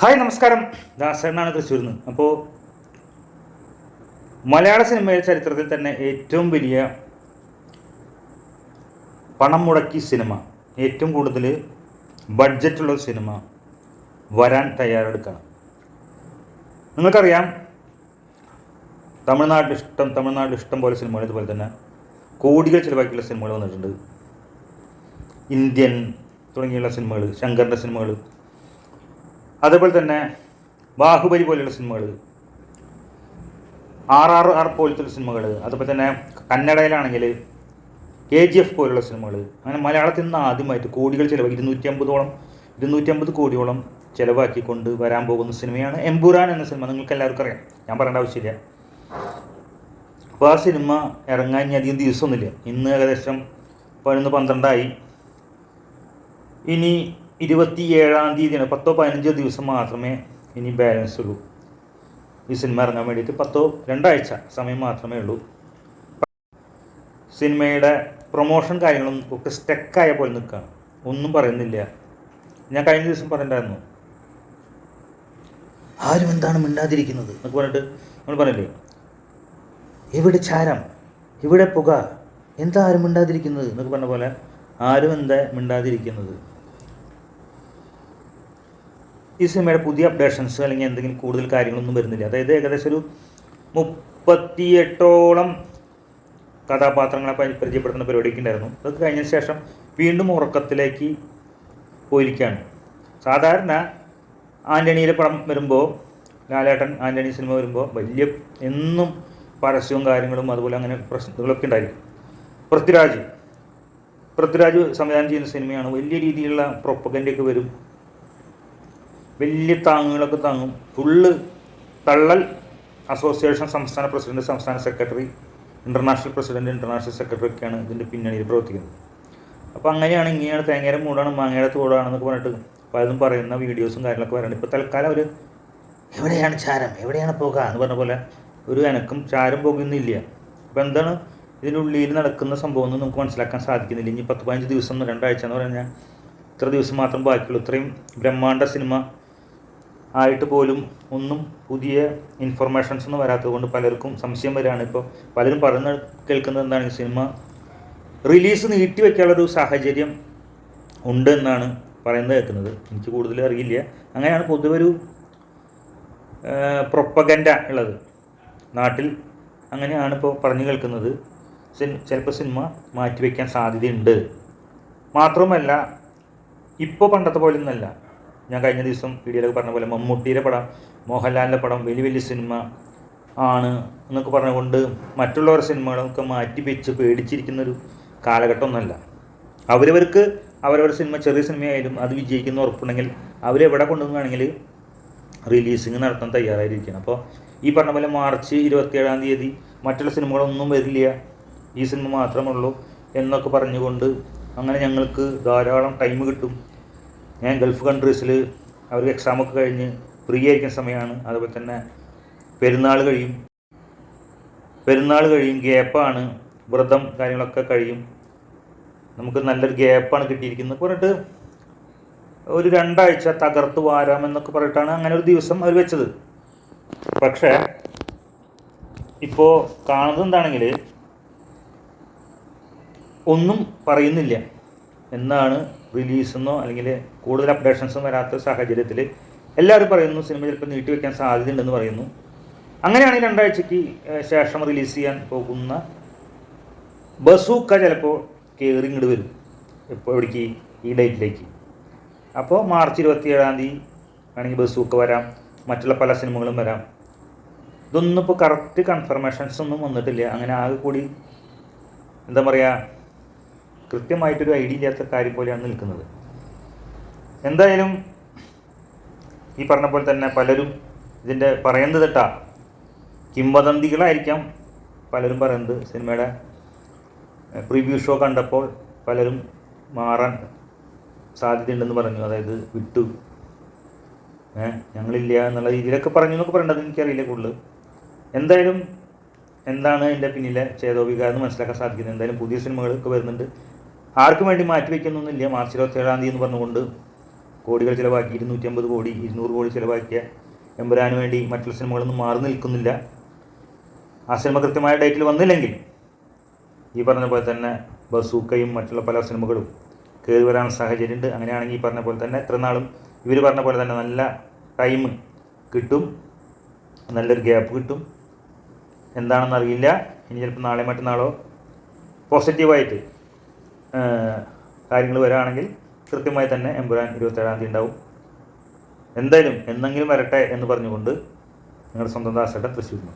Hi നമസ്കാരം. ദാസനാണ് തൃശ്ശൂരിൽ നിന്ന്. അപ്പോൾ മലയാള സിനിമയുടെ ചരിത്രത്തിൽ തന്നെ ഏറ്റവും വലിയ പണം മുടക്കി സിനിമ ഏറ്റവും കൂടുതൽ ബഡ്ജറ്റുള്ള സിനിമ വരാൻ തയ്യാറെടുക്കണം. നിങ്ങൾക്കറിയാം തമിഴ്നാട്ടിൽ ഇഷ്ടം തമിഴ്നാട്ടിൽ ഇഷ്ടം പോലെ സിനിമകൾ ഇതുപോലെ തന്നെ കോടികൾ ചിലവാക്കിയുള്ള സിനിമകൾ വന്നിട്ടുണ്ട്. ഇന്ത്യൻ തുടങ്ങിയുള്ള സിനിമകൾ ശങ്കറിന്റെ സിനിമകൾ അതേപോലെ തന്നെ ബാഹുബലി പോലെയുള്ള സിനിമകൾ. ആർ ആർ ആർ പോലത്തെ സിനിമകൾ. അതുപോലെ തന്നെ കന്നഡയിലാണെങ്കിൽ കെ ജി എഫ് പോലുള്ള സിനിമകൾ. അങ്ങനെ മലയാളത്തിൽ നിന്ന് ആദ്യമായിട്ട് കോടികൾ ചിലവ് ഇരുന്നൂറ്റി അമ്പതോളം ഇരുന്നൂറ്റി അമ്പത് കോടിയോളം ചിലവാക്കിക്കൊണ്ട് വരാൻ പോകുന്ന സിനിമയാണ് എംപുരാൻ എന്ന സിനിമ. നിങ്ങൾക്ക് എല്ലാവർക്കും അറിയാം. ഞാൻ പറയേണ്ട ആവശ്യമില്ല. അപ്പോൾ ആ സിനിമ ഇറങ്ങാൻ ഇനി അധികം ദിവസമൊന്നുമില്ല. ഇന്ന് ഏകദേശം പതിനൊന്ന് പന്ത്രണ്ടായി. ഇനി ഇരുപത്തി ഏഴാം തീയതിയാണ്. പത്തോ പതിനഞ്ചോ ദിവസം മാത്രമേ ഇനി ബാലൻസ് ഉള്ളൂ. ഈ സിനിമ ഇറങ്ങാൻ വേണ്ടിയിട്ട് പത്തോ രണ്ടാഴ്ച സമയം മാത്രമേ ഉള്ളൂ. സിനിമയുടെ പ്രൊമോഷൻ കാര്യങ്ങളും ഒക്കെ സ്റ്റക്കായ പോലെ നിൽക്കുക ഒന്നും പറയുന്നില്ല. ഞാൻ കഴിഞ്ഞ ദിവസം പറഞ്ഞിട്ടുണ്ടായിരുന്നു. ആരും എന്താണ് മിണ്ടാതിരിക്കുന്നത് എന്നൊക്കെ പറഞ്ഞിട്ട് നമ്മൾ പറഞ്ഞില്ലേ? ഇവിടെ ചാരം? ഇവിടെ പുക? എന്താ ആരും മിണ്ടാതിരിക്കുന്നത് എന്നൊക്കെ പറഞ്ഞ പോലെ ആരും എന്താ മിണ്ടാതിരിക്കുന്നത്? ഈ സിനിമയുടെ പുതിയ അപ്ഡേഷൻസ് അല്ലെങ്കിൽ എന്തെങ്കിലും കൂടുതൽ കാര്യങ്ങളൊന്നും വരുന്നില്ല. അതായത് ഏകദേശം ഒരു മുപ്പത്തിയെട്ടോളം കഥാപാത്രങ്ങളെ പരി- പരിചയപ്പെടുത്തുന്ന പരിപാടിയൊക്കെ ഉണ്ടായിരുന്നു. അതൊക്കെ കഴിഞ്ഞ ശേഷം വീണ്ടും ഉറക്കത്തിലേക്ക് പോയിരിക്കുകയാണ്. സാധാരണ ആന്റണിയിലെ പടം വരുമ്പോൾ ലാലേട്ടൻ ആന്റണി സിനിമ വരുമ്പോൾ വലിയ എന്നും പരസ്യവും കാര്യങ്ങളും അതുപോലെ അങ്ങനെ പ്രശ്നങ്ങളൊക്കെ ഉണ്ടായിരിക്കും. പൃഥ്വിരാജ്. പൃഥ്വിരാജ് സംവിധാനം ചെയ്യുന്ന സിനിമയാണ്. വലിയ രീതിയിലുള്ള പ്രൊപ്പഗന്റൊക്കെ വരും. വലിയ താങ്ങുകളൊക്കെ താങ്ങും. ഫുള്ള് തള്ളൽ അസോസിയേഷൻ സംസ്ഥാന പ്രസിഡന്റ് സംസ്ഥാന secretary international president international secretary ഒക്കെയാണ് ഇതിന്റെ പിന്നണിയിൽ പ്രവർത്തിക്കുന്നത്. അപ്പോൾ അങ്ങനെയാണ് ഇങ്ങനെയാണ് തേങ്ങയുടെ മൂടാണ് മാങ്ങയുടെ തോടാണെന്നൊക്കെ പറഞ്ഞിട്ട് പലതും പറയുന്ന വീഡിയോസും കാര്യങ്ങളൊക്കെ വരാനുണ്ട് ഇപ്പോൾ തൽക്കാലം അവർ എവിടെയാണ് ചാരം? എവിടെയാണ് പുക എന്ന് പറഞ്ഞ പോലെ ഒരു എനക്കും ചാരം പോകുന്നില്ല അപ്പോൾ എന്താണ് ഇതിന്റെ ഉള്ളിൽ നടക്കുന്ന സംഭവം ഒന്നും നമുക്ക് മനസ്സിലാക്കാൻ സാധിക്കുന്നില്ല. ഇനി പത്ത് പതിനഞ്ച് ദിവസം രണ്ടാഴ്ച എന്ന് പറഞ്ഞാൽ ഇത്ര ദിവസം മാത്രം ബാക്കിയുള്ളൂ. ഇത്രയും ബ്രഹ്മാണ്ഡ സിനിമ ആയിട്ട് പോലും ഒന്നും പുതിയ ഇൻഫർമേഷൻസ് ഒന്നും വരാത്തത് കൊണ്ട് പലർക്കും സംശയം വരികയാണ്. ഇപ്പോൾ പലരും പറഞ്ഞ് കേൾക്കുന്നത് എന്താണ് സിനിമ റിലീസ് നീട്ടി വയ്ക്കാനുള്ളൊരു സാഹചര്യം ഉണ്ട് എന്നാണ് പറയുന്നത് കേൾക്കുന്നത്. എനിക്ക് കൂടുതൽ അറിയില്ല. അങ്ങനെയാണ് പൊതുവെ ഒരു പ്രൊപ്പഗൻഡ ഉള്ളത്. നാട്ടിൽ അങ്ങനെയാണ് ഇപ്പോൾ പറഞ്ഞു കേൾക്കുന്നത്. ചിലപ്പോൾ സിനിമ മാറ്റിവെക്കാൻ സാധ്യതയുണ്ട്. മാത്രമല്ല ഇപ്പോൾ പണ്ടത്തെ പോലെ ഒന്നല്ല ഞാൻ കഴിഞ്ഞ ദിവസം വീഡിയോയിലൊക്കെ പറഞ്ഞ പോലെ മമ്മൂട്ടിയുടെ പടം മോഹൻലാലിന്റെ പടം വലിയ വലിയ സിനിമ ആണ് എന്നൊക്കെ പറഞ്ഞുകൊണ്ട് മറ്റുള്ളവരുടെ സിനിമകളൊക്കെ മാറ്റി വെച്ച് പേടിച്ചിരിക്കുന്നൊരു കാലഘട്ടമൊന്നുമല്ല. അവരവർക്ക് അവരവരുടെ സിനിമ ചെറിയ സിനിമയായാലും അത് വിജയിക്കുന്ന ഉറപ്പുണ്ടെങ്കിൽ അവരെവിടെ കൊണ്ടുവന്നാണെങ്കിൽ റിലീസിങ് നടത്താൻ തയ്യാറായിരിക്കണം. അപ്പോൾ ഈ പറഞ്ഞ പോലെ മാർച്ച് ഇരുപത്തിയേഴാം തീയതി മറ്റുള്ള സിനിമകളൊന്നും വരില്ല. ഈ സിനിമ മാത്രമേ ഉള്ളൂ എന്നൊക്കെ പറഞ്ഞുകൊണ്ട് അങ്ങനെ ഞങ്ങൾക്ക് ധാരാളം ടൈം കിട്ടും. ഞാൻ ഗൾഫ് കൺട്രീസിൽ അവർക്ക് എക്സാമൊക്കെ കഴിഞ്ഞ് ഫ്രീ ആയിരിക്കുന്ന സമയമാണ്. അതുപോലെ തന്നെ പെരുന്നാൾ കഴിയും. പെരുന്നാൾ കഴിയും ഗ്യാപ്പാണ് വ്രതം കാര്യങ്ങളൊക്കെ കഴിയും. നമുക്ക് നല്ലൊരു ഗ്യാപ്പാണ് കിട്ടിയിരിക്കുന്നത്. പറഞ്ഞിട്ട് ഒരു രണ്ടാഴ്ച തകർത്ത് വാരാം എന്നൊക്കെ പറഞ്ഞിട്ടാണ് അങ്ങനെ ഒരു ദിവസം അവർ വെച്ചത്. പക്ഷേ ഇപ്പോൾ കാണുന്നത് എന്താണെങ്കിൽ ഒന്നും പറയുന്നില്ല. എന്നാണ് റിലീസെന്നോ അല്ലെങ്കിൽ കൂടുതൽ അപ്ഡേഷൻസും വരാത്ത സാഹചര്യത്തിൽ എല്ലാവരും പറയുന്നു സിനിമ ചിലപ്പോൾ നീട്ടി വയ്ക്കാൻ സാധ്യതയുണ്ടെന്ന് പറയുന്നു. അങ്ങനെയാണെങ്കിൽ രണ്ടാഴ്ചയ്ക്ക് ശേഷം റിലീസ് ചെയ്യാൻ പോകുന്ന ബസൂക്ക ചിലപ്പോൾ കയറി ഇങ്ങോട്ട് വരും. ഇപ്പോൾ എവിടേക്ക് ഈ ഡേറ്റിലേക്ക് അപ്പോൾ മാർച്ച് ഇരുപത്തി ഏഴാം തീയതി ആണെങ്കിൽ ബസൂക്ക വരാം മറ്റുള്ള പല സിനിമകളും വരാം. ഇതൊന്നും ഇപ്പോൾ കറക്റ്റ് കൺഫർമേഷൻസ് ഒന്നും വന്നിട്ടില്ല. അങ്ങനെ ആകെ കൂടി എന്താ പറയുക കൃത്യമായിട്ടൊരു ഐഡിയ ഇല്ലാത്ത കാര്യം പോലെയാണ് നിൽക്കുന്നത്. എന്തായാലും ഈ പറഞ്ഞ പോലെ തന്നെ പലരും ഇതിന്റെ പറയുന്നത് കേട്ടാ. കിംവദന്തികളായിരിക്കാം പലരും പറയുന്നത് സിനിമയുടെ പ്രിവ്യൂ ഷോ കണ്ടപ്പോൾ പലരും മാറാൻ സാധ്യതയുണ്ടെന്ന് പറഞ്ഞു. അതായത് വിട്ടു. ഏഹ് ഞങ്ങളില്ല എന്നുള്ള രീതിയിലൊക്കെ പറഞ്ഞു എന്നൊക്കെ പറയേണ്ടത് എനിക്കറിയില്ല കൂടുതൽ. എന്തായാലും എന്താണ് എന്റെ പിന്നിലെ എന്ന് മനസ്സിലാക്കാൻ സാധിക്കുന്നത്. എന്തായാലും പുതിയ സിനിമകളൊക്കെ വരുന്നുണ്ട്. ആർക്കും വേണ്ടി മാറ്റിവെക്കുന്നൊന്നുമില്ല മാർച്ച് ഇരുപത്തേഴാം തീയതി എന്ന് പറഞ്ഞുകൊണ്ട് കോടികൾ ചിലവാക്കി ഇരുന്നൂറ്റി അമ്പത് കോടി ഇരുന്നൂറ് കോടി ചിലവാക്കിയ എമ്പുരാന് വേണ്ടി മറ്റുള്ള സിനിമകളൊന്നും മാറി നിൽക്കുന്നില്ല. ആ സിനിമ കൃത്യമായ ഡേറ്റിൽ വന്നില്ലെങ്കിൽ ഈ പറഞ്ഞ പോലെ തന്നെ ബസൂക്കയും മറ്റുള്ള പല സിനിമകളും കയറി വരാൻ സാഹചര്യമുണ്ട്. അങ്ങനെയാണെങ്കിൽ ഈ പറഞ്ഞ പോലെ തന്നെ എത്രനാളും ഇവർ പറഞ്ഞ പോലെ തന്നെ നല്ല ടൈം കിട്ടും നല്ലൊരു ഗ്യാപ്പ് കിട്ടും. എന്താണെന്ന് അറിയില്ല. ഇനി ചിലപ്പോൾ നാളെ മറ്റന്നാളോ പോസിറ്റീവായിട്ട് കാര്യങ്ങൾ വരാണെങ്കിൽ കൃത്യമായി തന്നെ എമ്പുരാൻ ഇരുപത്തേഴാം തീയതി ഉണ്ടാവും. എന്തായാലും എന്നെങ്കിലും വരട്ടെ എന്ന് പറഞ്ഞുകൊണ്ട് നിങ്ങളുടെ സ്വന്തം ദാസേട്ടൻ തൃശ്ശൂരിൽ